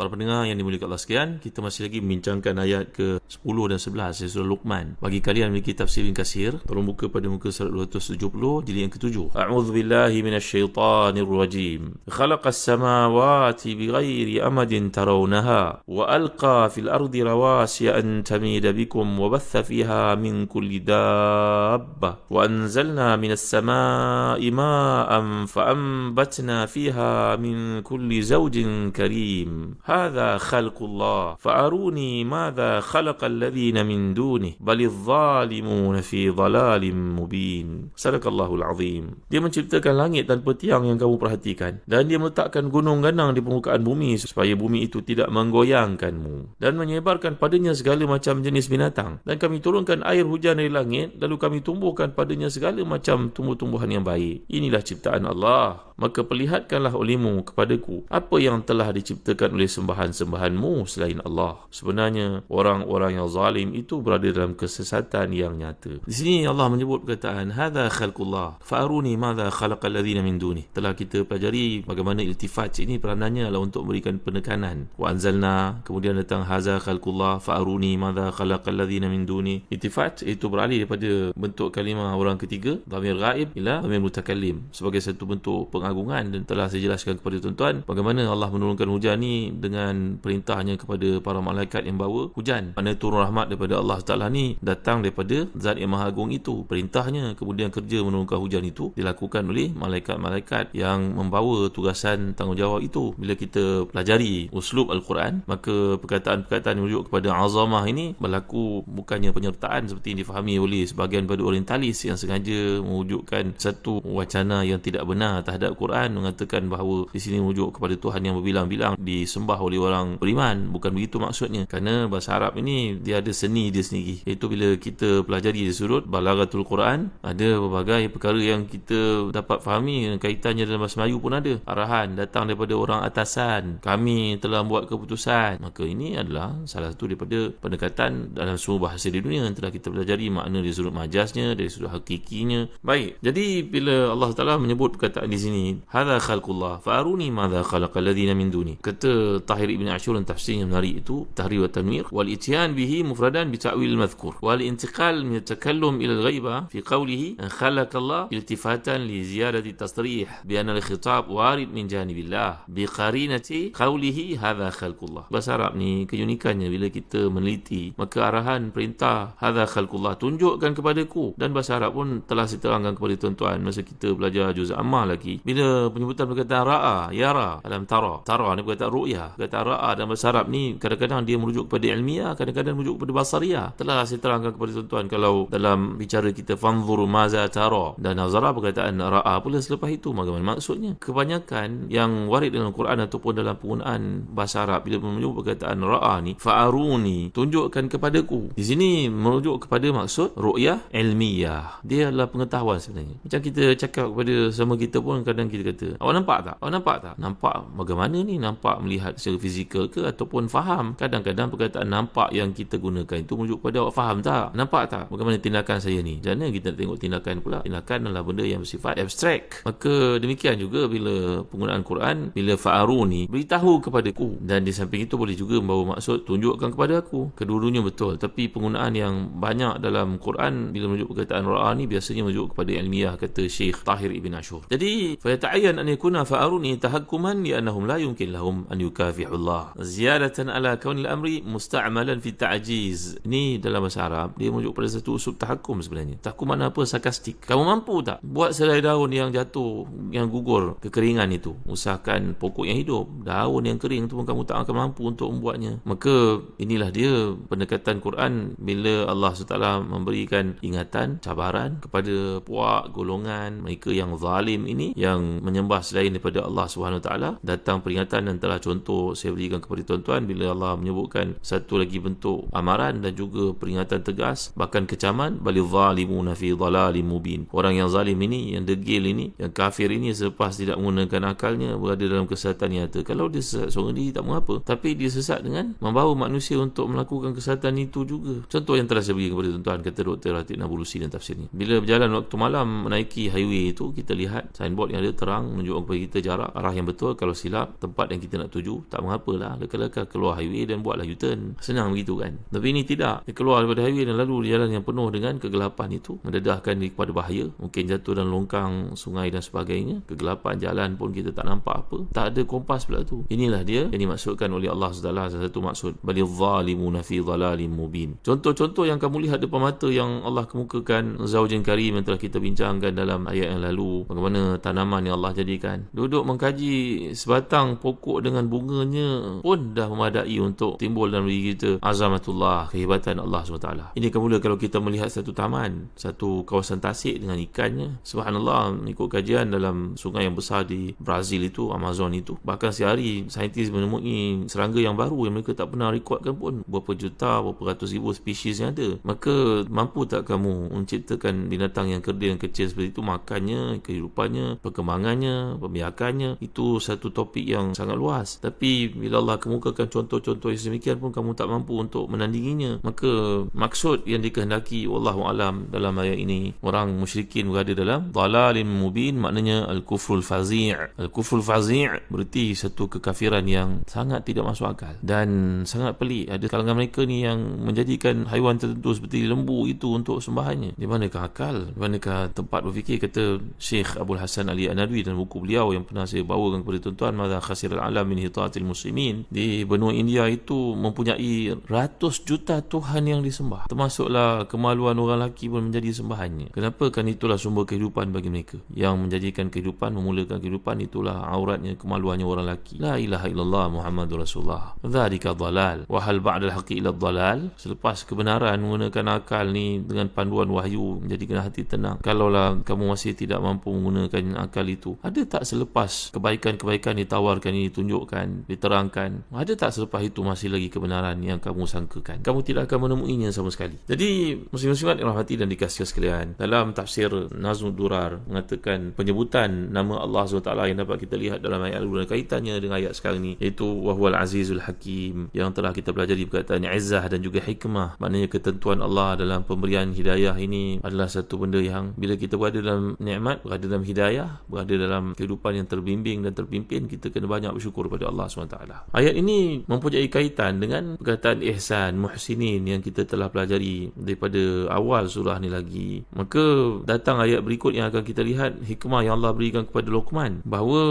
Para pendengar yang dimuliakan Allah sekalian, kita masih lagi membincangkan ayat ke-10 dan 11 dari surah Luqman. Bagi kalian memiliki tafsir yang kasir, tolong buka pada muka surat 270 jilid yang ke-7. A'udzu billahi minasyaitonir rajim. Khalaqas samawati bighairi amadin tarawnaha wa alqa fil ardi rawasiya an tamida bikum wa batha fiha min kulli dabba wa anzalna minas samai ma'an fa anbatna fiha min kulli zawjin karim. هذا خلق الله فأروني ماذا خلق الذين من دونه بل الظالمون في ضلال مبين صدق الله العظيم dia menciptakan langit tanpa tiang yang kamu perhatikan dan dia meletakkan gunung ganang di permukaan bumi supaya bumi itu tidak menggoyangkanmu dan menyebarkan padanya segala macam jenis binatang dan kami turunkan air hujan dari langit lalu kami tumbuhkan padanya segala macam tumbuh-tumbuhan yang baik inilah ciptaan Allah maka perlihatkanlah olehmu kepadaku apa yang telah diciptakan oleh sembahan-sembahanmu selain Allah. Sebenarnya orang-orang yang zalim itu berada dalam kesesatan yang nyata. Di sini Allah menyebut perkataan hadza khalqullah fa'aruni madza khalaqal ladzina min duni. Telah kita pelajari bagaimana iltifat ini peranannya adalah untuk memberikan penekanan. Wa anzalna kemudian datang hadza khalqullah fa'aruni madza khalaqal ladzina min duni. Iltifat itu beralih daripada bentuk kalimah orang ketiga dhamir ghaib ila dhamir mutakallim sebagai satu bentuk pengagungan dan telah saya jelaskan kepada tuan-tuan bagaimana Allah menurunkan hujan ni dengan perintahnya kepada para malaikat yang bawa hujan. Mana turun rahmat daripada Allah Taala ni datang daripada zat yang maha agung itu. Perintahnya kemudian kerja menurunkan hujan itu dilakukan oleh malaikat-malaikat yang membawa tugasan tanggungjawab itu. Bila kita pelajari uslub Al-Quran maka perkataan-perkataan yang merujuk kepada azamah ini berlaku bukannya penyertaan seperti yang difahami oleh sebahagian pada orientalis yang sengaja mewujudkan satu wacana yang tidak benar terhadap Quran mengatakan bahawa di sini merujuk kepada Tuhan yang berbilang-bilang disembah disembah oleh orang beriman. Bukan begitu maksudnya. Kerana bahasa Arab ini dia ada seni dia sendiri. Iaitu bila kita pelajari di surut balagatul Quran ada berbagai perkara yang kita dapat fahami. Kaitannya dalam bahasa Melayu pun ada. Arahan datang daripada orang atasan. Kami telah buat keputusan. Maka ini adalah salah satu daripada pendekatan dalam semua bahasa di dunia yang telah kita pelajari. Makna di surut majasnya dari surut hakikinya. Baik. Jadi bila Allah Taala menyebut perkataan di sini hadza khalqullah faruni madza khalaqal ladina min duni. Kata Tahir Ibn Ashur dan tafsirnya menarik itu tahrir wa tanwir wal itian bihi mufradan bi ta'wil madhkur wal intiqal min takallum ila al ghaibah fi qawlihi khalaq Allah iltifatan li ziyadati tasrih bi anna al khitab warid min janibillah bi qarinati qawlihi hadha khalqullah. Bahasa Arab ni keunikannya bila kita meneliti maka arahan perintah hadha khalqullah tunjukkan kepadaku. Dan bahasa Arab pun telah diterangkan kepada tuan-tuan masa kita belajar juz amma lagi bila penyebutan perkataan ra'a yara alam tara tara ni perkataan ru'ya Perkataan ra'a dan bahasa Arab ni kadang-kadang dia merujuk kepada ilmiah, kadang-kadang merujuk kepada basariah. Telah saya terangkan kepada tuan-tuan kalau dalam bicara kita fanzur maza tara dan nazara perkataan ra'a pula selepas itu bagaimana maksudnya? Kebanyakan yang warid dalam Quran ataupun dalam penggunaan bahasa Arab bila menyebut perkataan ra'a ni fa'aruni tunjukkan kepadaku. Di sini merujuk kepada maksud ru'yah ilmiah. Dia adalah pengetahuan sebenarnya. Macam kita cakap kepada sama kita pun kadang kita kata awak nampak tak awak nampak tak nampak bagaimana ni nampak melihat secara fizikal ke ataupun faham kadang-kadang perkataan nampak yang kita gunakan itu merujuk pada awak faham tak nampak tak bagaimana tindakan saya ni jangan kita nak tengok tindakan pula tindakan adalah benda yang bersifat abstrak maka demikian juga bila penggunaan Quran bila fa'aru ni beritahu kepadaku dan di samping itu boleh juga membawa maksud tunjukkan kepada aku kedua-duanya betul tapi penggunaan yang banyak dalam Quran bila merujuk perkataan ra'a ni biasanya merujuk kepada ilmiah kata Syekh Tahir Ibn Ashur jadi فيتعين أن يكون فأروني تهكما لأنهم لا يمكن لهم أن yukafihullah ziyadatan ala kaunil amri musta'malan fi ta'jiz ni dalam bahasa Arab dia merujuk pada satu usul tahakum sebenarnya. Tahakum mana apa sarkastik. Kamu mampu tak buat selai daun yang jatuh yang gugur kekeringan itu? Usahakan pokok yang hidup daun yang kering tu pun kamu tak akan mampu untuk membuatnya. Maka inilah dia pendekatan Quran bila Allah SWT memberikan ingatan cabaran kepada puak golongan mereka yang zalim ini yang menyembah selain daripada Allah SWT datang peringatan dan telah contoh saya berikan kepada tuan-tuan bila Allah menyebutkan satu lagi bentuk amaran dan juga peringatan tegas bahkan kecaman bali zalimuna fi dhalalim mubin. Orang yang zalim ini yang degil ini yang kafir ini selepas tidak menggunakan akalnya berada dalam kesesatan nyata. Kalau dia sesat seorang diri tak mengapa. Tapi dia sesat dengan membawa manusia untuk melakukan kesesatan itu juga. Contoh yang telah saya beri kepada tuan-tuan kata Dr. Ratib Nabulusi dan tafsirnya bila berjalan waktu malam menaiki highway itu kita lihat signboard yang ada terang menunjukkan kepada kita jarak arah yang betul. Kalau silap tempat yang kita nak tuju tak mengapalah leka-leka keluar highway dan buatlah U-turn. Senang begitu kan. Tapi ini tidak. Dia keluar daripada highway dan lalu di jalan yang penuh dengan kegelapan itu. Mendedahkan diri kepada bahaya. Mungkin jatuh dan longkang sungai dan sebagainya. Kegelapan jalan pun kita tak nampak apa. Tak ada kompas pula tu. Inilah dia yang dimaksudkan oleh Allah SWT salah satu maksud. Bali zalimuna fi dhalalim mubin. Contoh-contoh yang kamu lihat depan mata yang Allah kemukakan. Zaujin karim yang telah kita bincangkan dalam ayat yang lalu. Bagaimana tanaman yang Allah jadikan. Duduk mengkaji sebatang pokok dengan bunganya pun dah memadai untuk timbul dalam diri kita azamatullah kehebatan Allah SWT. Ini kemudian kalau kita melihat satu taman satu kawasan tasik dengan ikannya. Subhanallah ikut kajian dalam sungai yang besar di Brazil itu Amazon itu. Bahkan sehari saintis menemui serangga yang baru yang mereka tak pernah rekodkan pun. Berapa juta berapa ratus ribu spesies yang ada. Maka mampu tak kamu menciptakan binatang yang kerdil yang kecil seperti itu? Makannya kehidupannya perkembangannya pembiakannya. Itu satu topik yang sangat luas. Tapi bila Allah kemukakan contoh-contoh yang demikian pun kamu tak mampu untuk menandinginya maka maksud yang dikehendaki wallahu alam dalam ayat ini orang musyrikin berada dalam dalalin mubin maknanya al-kufrul fazi' al-kufrul fazi' berarti satu kekafiran yang sangat tidak masuk akal dan sangat pelik. Ada kalangan mereka ni yang menjadikan haiwan tertentu seperti lembu itu untuk sembahannya di manakah akal? Di manakah tempat berfikir? Kata Syekh Abdul Hasan Ali Anadwi dan buku beliau yang pernah saya bawakan kepada tuan-tuan Mada Khasir Al-Alam min Hitatil Muslimin di benua India itu mempunyai ratus juta Tuhan yang disembah. Termasuklah kemaluan orang lelaki pun menjadi sembahannya. Kenapa? Kan itulah sumber kehidupan bagi mereka. Yang menjadikan kehidupan memulakan kehidupan itulah auratnya kemaluannya orang lelaki. La ilaha illallah Muhammadur Rasulullah. Dzalika dhalal. Wa hal ba'da al-haqqi ila dhalal. Selepas kebenaran menggunakan akal ni dengan panduan wahyu menjadikan hati tenang. Kalaulah kamu masih tidak mampu menggunakan akal itu ada tak selepas kebaikan-kebaikan ditawarkan ini ditunjukkan diterangkan ada tak selepas itu masih lagi kebenaran yang kamu sangkakan? Kamu tidak akan menemuinya sama sekali. Jadi muslim-muslimat yang rahmati dan dikasih sekalian dalam tafsir Nazmul Durar mengatakan penyebutan nama Allah SWT yang dapat kita lihat dalam ayat al kaitannya dengan ayat sekarang ni iaitu wahwal azizul hakim yang telah kita pelajari perkataan izzah dan juga hikmah. Maknanya ketentuan Allah dalam pemberian hidayah ini adalah satu benda yang bila kita berada dalam nikmat berada dalam hidayah berada dalam kehidupan yang terbimbing dan terpimpin kita kena banyak bersyukur kepada Allah SWT ayat ini mempunyai kaitan dengan perkataan ihsan muhsinin yang kita telah pelajari daripada awal surah ni lagi. Maka datang ayat berikut yang akan kita lihat hikmah yang Allah berikan kepada Luqman. Bahawa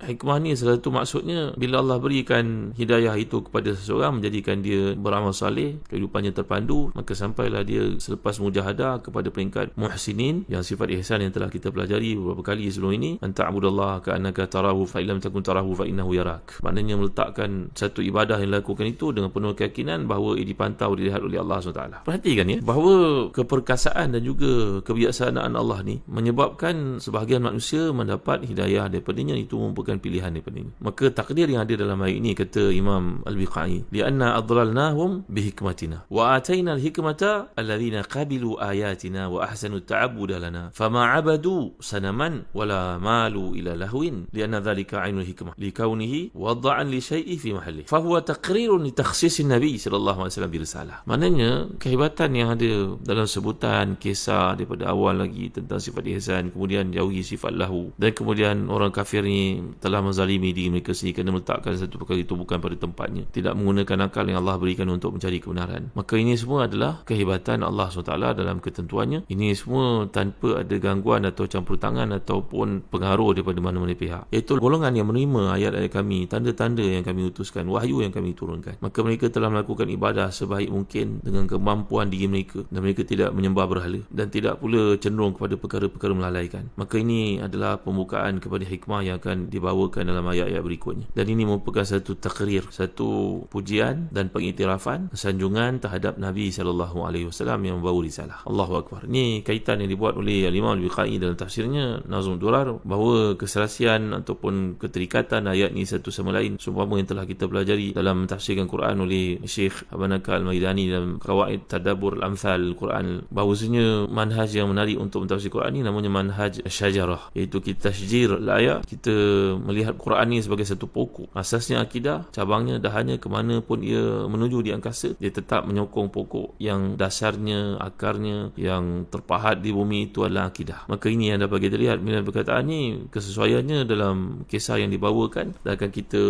hikmah ni salah satu maksudnya bila Allah berikan hidayah itu kepada seseorang menjadikan dia beramal saleh kehidupannya terpandu maka sampailah dia selepas mujahadah kepada peringkat muhsinin yang sifat ihsan yang telah kita pelajari beberapa kali sebelum ini. Anta'budallah ka'annaka tarahu fa illam takun tarahu fa innahu yarak. Maknanya meletakkan satu ibadah yang dilakukan itu dengan penuh keyakinan bahawa ia dipantau dilihat oleh Allah SWT perhatikan ya bahawa keperkasaan dan juga kebijaksanaan Allah ni menyebabkan sebahagian manusia mendapat hidayah daripadanya itu merupakan pilihan daripadanya. Maka takdir yang ada dalam ayat ini kata Imam Al-Biqai lianna adlalnahum bihikmatina wa atayna al-hikmata alladhina qabilu ayatina wa ahsanu ta'abbuda lana fama abadu sanaman wala malu ila lahwin. Lianna dhalika ainul hikmah likaunihi wada'an li syai'i fi mahalli. Fahuwa taqrirun li takhsis nabi sallallahu alaihi wasallam birisalah maknanya kehebatan yang ada dalam sebutan kisah daripada awal lagi tentang sifat ihsan kemudian jauhi sifat lahu dan kemudian orang kafir ni telah menzalimi diri mereka sendiri kerana meletakkan satu perkara itu bukan pada tempatnya. Tidak menggunakan akal yang Allah berikan untuk mencari kebenaran. Maka ini semua adalah kehebatan Allah SWT dalam ketentuannya. Ini semua tanpa ada gangguan atau campur tangan ataupun pengaruh daripada mana-mana pihak. Iaitu golongan yang menerima ayat-ayat kami tanda-tanda tanda-tanda yang kami utuskan, wahyu yang kami turunkan. Maka mereka telah melakukan ibadah sebaik mungkin dengan kemampuan diri mereka dan mereka tidak menyembah berhala dan tidak pula cenderung kepada perkara-perkara melalaikan. Maka ini adalah pembukaan kepada hikmah yang akan dibawakan dalam ayat-ayat berikutnya. Dan ini merupakan satu takrir, satu pujian dan pengiktirafan sanjungan terhadap Nabi sallallahu alaihi wasallam yang membawa risalah. Allahu akbar. Ini kaitan yang dibuat oleh Imam Al-Bukhari dalam tafsirnya Nazm Durar bahawa keserasian ataupun keterikatan ayat ini satu sama lain seumpama yang telah kita pelajari dalam tafsirkan Quran oleh Syekh Abanaka Al-Maidani dalam Qawaid Tadabbur Al-Amthal. Al-Quran bahawasanya manhaj yang menarik untuk mentafsir Quran ini namanya manhaj syajarah iaitu kita tasjir ayat kita melihat Quran ini sebagai satu pokok. Asasnya akidah cabangnya dahannya ke mana pun ia menuju di angkasa dia tetap menyokong pokok yang dasarnya akarnya yang terpahat di bumi itu adalah akidah. Maka ini yang dapat kita lihat. Bila perkataan ini kesesuaiannya dalam kisah yang dibawakan dan akan kita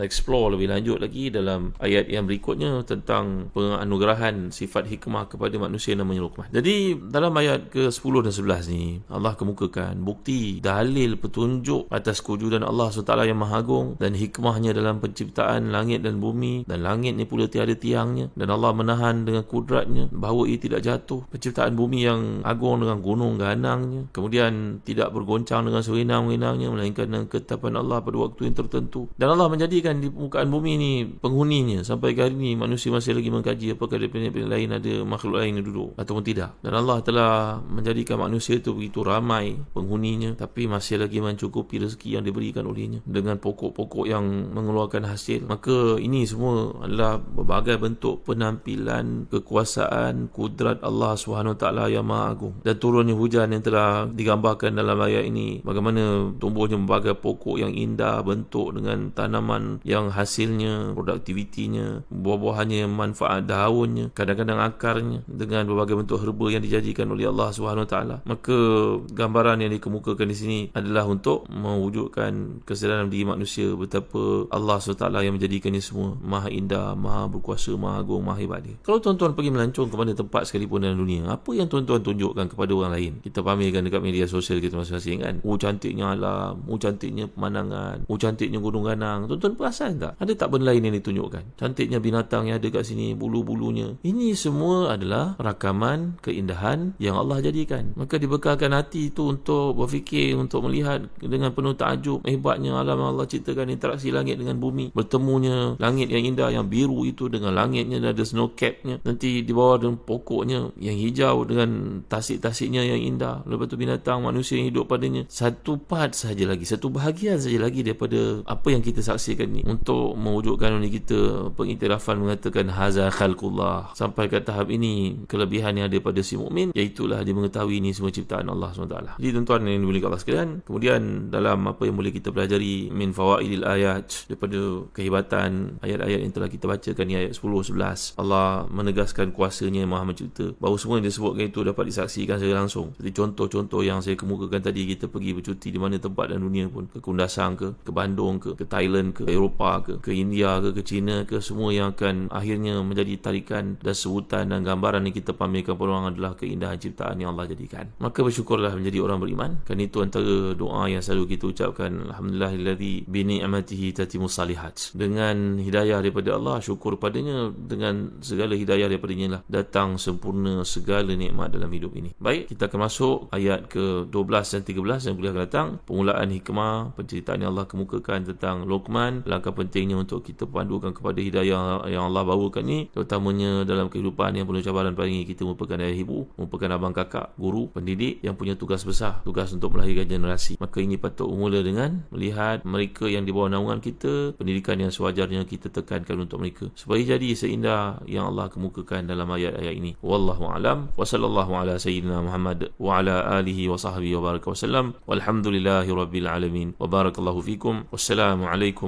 explore lebih lanjut lagi dalam ayat yang berikutnya tentang penganugerahan sifat hikmah kepada manusia namanya Luqman. Jadi dalam ayat ke-10 dan 11 ni Allah kemukakan bukti dalil petunjuk atas kewujudan Allah SWT yang maha agung dan hikmahnya dalam penciptaan langit dan bumi dan langit ni pula tiada tiangnya dan Allah menahan dengan kudratnya bahawa ia tidak jatuh penciptaan bumi yang agung dengan gunung ganangnya kemudian tidak bergoncang dengan sewenang-wenangnya melainkan dengan ketetapan Allah pada waktu yang tertentu dan Allah menjadikan di permukaan bumi ini penghuninya. Sampai hari ini manusia masih lagi mengkaji apakah di planet-planet lain ada makhluk lain yang duduk ataupun tidak. Dan Allah telah menjadikan manusia itu begitu ramai penghuninya tapi masih lagi mencukupi rezeki yang diberikan olehnya. Dengan pokok-pokok yang mengeluarkan hasil. Maka ini semua adalah berbagai bentuk penampilan kekuasaan kudrat Allah SWT yang maha agung. Dan turunnya hujan yang telah digambarkan dalam ayat ini. Bagaimana tumbuhnya berbagai pokok yang indah bentuk dengan tanaman yang hasilnya produktivitinya buah-buahannya yang manfaat daunnya kadang-kadang akarnya dengan berbagai bentuk herba yang dijadikan oleh Allah SWT maka gambaran yang dikemukakan di sini adalah untuk mewujudkan kesedaran diri manusia betapa Allah SWT yang menjadikan ini semua maha indah maha berkuasa maha agung maha hebat dia. Kalau tuan-tuan pergi melancong ke mana tempat sekalipun dalam dunia apa yang tuan-tuan tunjukkan kepada orang lain? Kita pamerkan dekat media sosial kita masing-masing kan. Oh cantiknya alam oh cantiknya pemandangan oh cantiknya gunung ganang tuan-tuan perasan tak? Ada tak benda lain yang ditunjukkan? Cantiknya binatang yang ada kat sini bulu-bulunya. Ini semua adalah rakaman keindahan yang Allah jadikan. Maka dibekalkan hati itu untuk berfikir untuk melihat dengan penuh takjub hebatnya alam Allah ciptakan interaksi langit dengan bumi. Bertemunya langit yang indah yang biru itu dengan langitnya dan ada snow capnya. Nanti di bawah dengan pokoknya yang hijau dengan tasik-tasiknya yang indah. Lepas tu binatang manusia yang hidup padanya. Satu part saja lagi satu bahagian saja lagi daripada apa yang kita saksikan ni untuk mewujudkan oleh kita pengiktirafan mengatakan haza khalqullah. Sampai ke tahap ini kelebihan yang ada pada si mukmin iaitulah dia mengetahui ini semua ciptaan Allah SWT. Jadi tuan-tuan yang dimuliakan Allah sekalian kemudian dalam apa yang boleh kita pelajari min fawaidil ayat daripada kehebatan ayat-ayat yang telah kita bacakan ni ayat 10 11 Allah menegaskan kuasanya yang maha mencipta. Bahawa semua yang disebutkan itu dapat disaksikan secara langsung. Seperti contoh-contoh yang saya kemukakan tadi kita pergi bercuti di mana tempat dan dunia pun. Ke Kundasang ke ke Bandung ke ke Thailand ke Eropah ke ke India ke ke China ke semua yang akan akhirnya menjadi tarikan dan sebutan dan gambaran yang kita pamerkan kepada orang adalah keindahan ciptaan yang Allah jadikan. Maka bersyukurlah menjadi orang beriman. Kan itu antara doa yang selalu kita ucapkan alhamdulillahilladzi bi ni'matihi tatimus salihat. Dengan hidayah daripada Allah syukur padanya. Dengan segala hidayah daripadanya lah datang sempurna segala nikmat dalam hidup ini. Baik kita akan masuk ayat ke-12 dan 13 yang boleh akan datang. Permulaan hikmah penceritaan yang Allah kemukakan tentang Luqman langkah pentingnya untuk kita pandukan kepada hidayah yang Allah bawakan ni terutamanya dalam kehidupan yang penuh cabaran paling kita merupakan ayah ibu merupakan abang kakak guru pendidik yang punya tugas besar tugas untuk melahirkan generasi. Maka ini patut mula dengan melihat mereka yang di bawah naungan kita pendidikan yang sewajarnya kita tekankan untuk mereka supaya jadi seindah yang Allah kemukakan dalam ayat-ayat ini. Wallahu alam. Wa sallallahu ala sayyidina Muhammad wa ala alihi wa sahbihi wa baraka wasallam walhamdulillahi rabbil alamin. Wa barakallahu fikum. Wassalamu alaikum